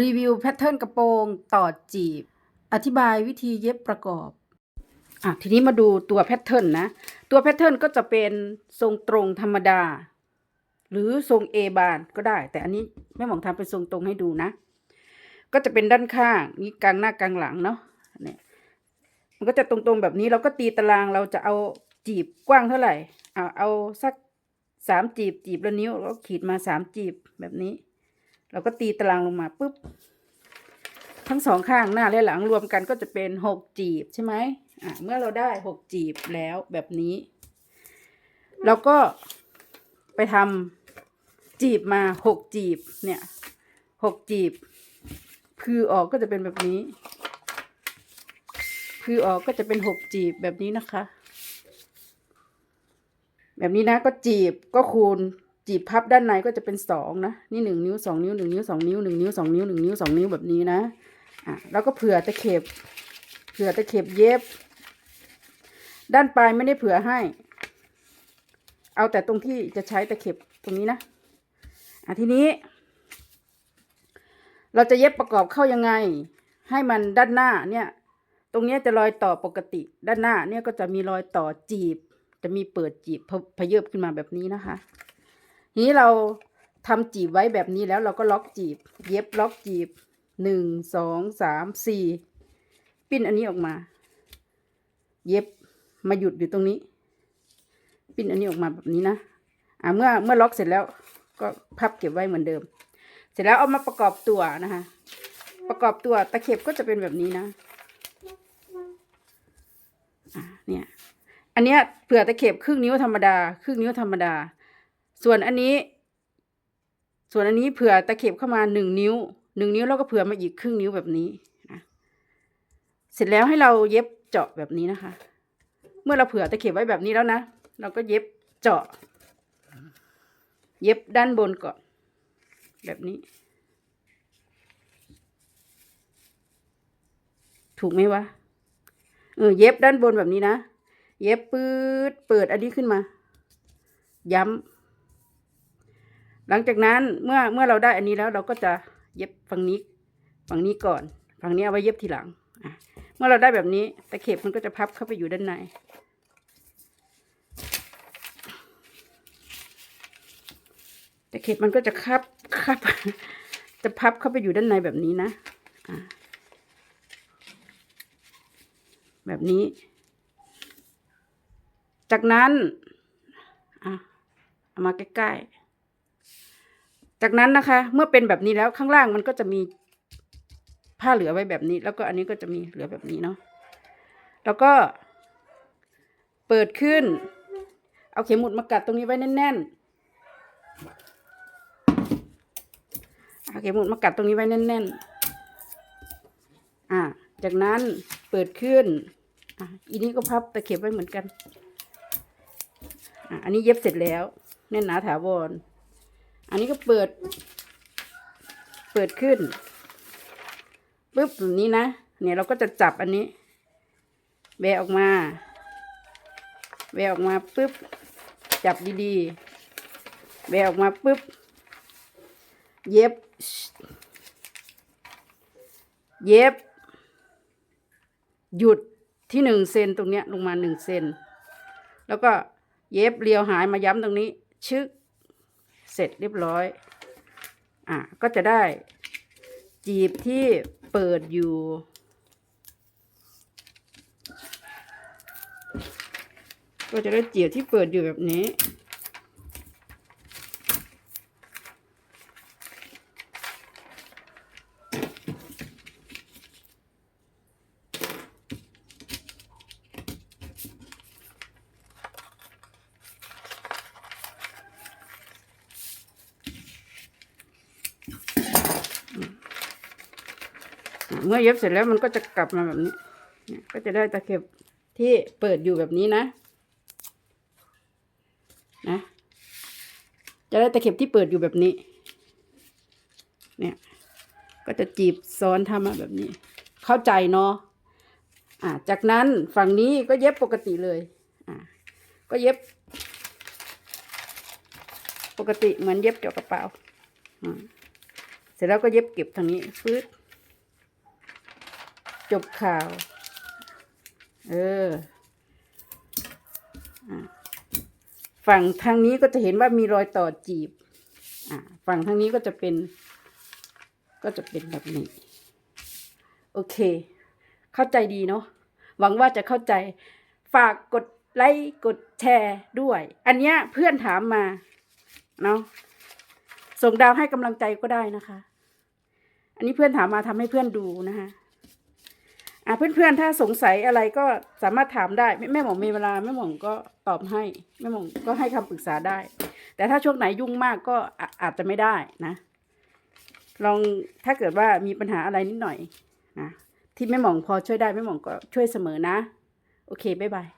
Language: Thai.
รีวิวแพทเทิร์นกระโปรงต่อจีบ อธิบายวิธีเย็บประกอบ อะทีนี้มาดูตัวแพทเทิร์นนะ ตัวแพทเทิร์นก็จะเป็นทรงตรงธรรมดา หรือทรง A บานก็ได้ แต่อันนี้แม่หมองทำเป็นทรงตรงให้ดูนะ ก็จะเป็นด้านข้างนี่กลางหน้ากลางหลังเนาะเนี่ยมันก็จะตรงๆแบบนี้เราก็ตีตารางเราจะเอาจีบกว้างเท่าไหร่เอาเอาสักสามจีบจีบละนิ้วแล้วขีดมาสามจีบแบบนี้ เราก็ตีตารางลงมาปุ๊บ ทั้งสองข้างหน้าและหลังรวมกันก็จะเป็นหกจีบใช่ไหมอะเมื่อเราได้หกจีบแล้วแบบนี้เราก็ไปทำจีบมาหกจีบเนี่ยหกจีบคือออกก็จะเป็นแบบนี้คือออกก็จะเป็นหกจีบแบบนี้นะคะ แบบนี้นะก็จีบก็คูณ จีบพับด้านในก็จะเป็นสองนะ นี่หนึ่งนิ้วสองนิ้วหนึ่งนิ้วสองนิ้วหนึ่งนิ้วสองนิ้วหนึ่งนิ้วสองนิ้วแบบนี้นะ อะ แล้วก็เผื่อตะเข็บ เผื่อตะเข็บเย็บ ด้านปลายไม่ได้เผื่อให้ เอาแต่ตรงที่จะใช้ตะเข็บตรงนี้นะ อะทีนี้ เราจะเย็บประกอบเข้ายังไง ให้มันด้านหน้าเนี่ย ตรงนี้จะรอยต่อปกติ ด้านหน้าเนี่ยก็จะมีรอยต่อจีบ จะมีเปิดจีบพพเยบขึ้นมาแบบนี้นะคะ นี้เราทำจีบไว้แบบนี้แล้วเราก็ล็อกจีบ เย็บล็อกจีบหนึ่งสองสามสี่ปิ้นอันนี้ออกมา เย็บมาหยุดอยู่ตรงนี้ ปิ้นอันนี้ออกมาแบบนี้นะอ่าเมื่อเมื่อล็อกเสร็จแล้วก็พับเก็บไว้เหมือนเดิม เสร็จแล้วเอามาประกอบตัวนะคะ ประกอบตัวตะเข็บก็จะเป็นแบบนี้นะอ่าเนี่ย อันเนี้ยเผื่อตะเข็บครึ่งนิ้วธรรมดา ครึ่งนิ้วธรรมดา ส่วนอันนี้ ส่วนอันนี้เผื่อตะเข็บเข้ามาหนึ่งนิ้วหนึ่งนิ้วแล้วก็เผื่อมาอีกครึ่งนิ้วแบบนี้นะเสร็จแล้วให้เราเย็บเจาะแบบนี้นะคะ เมื่อเราเผื่อตะเข็บไว้แบบนี้แล้วนะ เราก็เย็บเจาะ เย็บด้านบนก่อนแบบนี้ ถูกไหมวะเออเย็บด้านบนแบบนี้นะ เย็บปืดเปิดอันนี้ขึ้นมา ย้ำ หลังจากนั้นเมื่อเมื่อเราได้อันนี้แล้วเราก็จะเย็บฝั่งนี้ฝั่งนี้ก่อน ฝั่งนี้เอาไว้เย็บทีหลังเมื่อเราได้แบบนี้ตะเข็บมันก็จะพับเข้าไปอยู่ด้านในตะเข็บมันก็จะคับคับ จะพับเข้าไปอยู่ด้านในแบบนี้นะอะแบบนี้ จากนั้น อะ เอามาใกล้ๆ จากนั้นนะคะ เมื่อเป็นแบบนี้แล้วข้างล่างมันก็จะมีผ้าเหลือไว้แบบนี้ แล้วก็อันนี้ก็จะมีเหลือแบบนี้เนาะแล้วก็เปิดขึ้น เอาเข็มหมุดมากัดตรงนี้ไว้แน่นๆเอาเข็มหมุดมากัดตรงนี้ไว้แน่นๆอะจากนั้นเปิดขึ้นอะอีนี้ก็พับตะเข็บไว้เหมือนกันอะอันนี้เย็บเสร็จแล้วแน่นหนาถาวร อันนี้ก็เปิด เปิดขึ้นปุ๊บแบบนี้นะ เนี่ยเราก็จะจับอันนี้แบออกมาแบออกมาปุ๊บ จับดีๆแบออกมาปุ๊บ เย็บ เย็บ หยุดที่หนึ่งเซนตรงเนี้ยลงมาหนึ่งเซน แล้วก็เย็บเรียวหายมาย้ำตรงนี้ ชึก เสร็จเรียบร้อย อะก็จะได้ จีบที่เปิดอยู่ ก็จะได้จีบที่เปิดอยู่แบบนี้ เมื่อเย็บเสร็จแล้วมันก็จะกลับมาแบบนี้ก็จะได้ตะเข็บที่เปิดอยู่แบบนี้นะ นะ จะได้ตะเข็บที่เปิดอยู่แบบนี้ เนี่ย ก็จะจีบซ้อนทำมาแบบนี้ เข้าใจเนาะอ่าจากนั้นฝั่งนี้ก็เย็บปกติเลย อ่าก็เย็บ ปกติเหมือนเย็บเกี่ยวกระเป๋าอ่าเสร็จแล้วก็เย็บเก็บทางนี้ฟืด จบข่าว เออฝั่งทางนี้ก็จะเห็นว่ามีรอยต่อจีบฝั่งทางนี้ก็จะเป็น ก็จะเป็นแบบนี้ โอเค เข้าใจดีเนาะหวังว่าจะเข้าใจ ฝากกดไลค์กดแชร์ด้วย อันเนี้ยเพื่อนถามมา เนาะส่งดาวให้กำลังใจก็ได้นะคะ อันนี้เพื่อนถามมาทำให้เพื่อนดูนะคะ อะเพื่อนๆ ถ้าสงสัยอะไรก็สามารถถามได้ แม่แม่หมอมีเวลาแม่หมองก็ตอบให้แม่หมองก็ให้คำปรึกษาได้ แต่ถ้าช่วงไหนยุ่งมากก็อาอาจจะไม่ได้นะ ลองถ้าเกิดว่ามีปัญหาอะไรนิดหน่อยนะที่แม่หมองพอช่วยได้แม่หมองก็ช่วยเสมอนะ โอเคบ๊ายบาย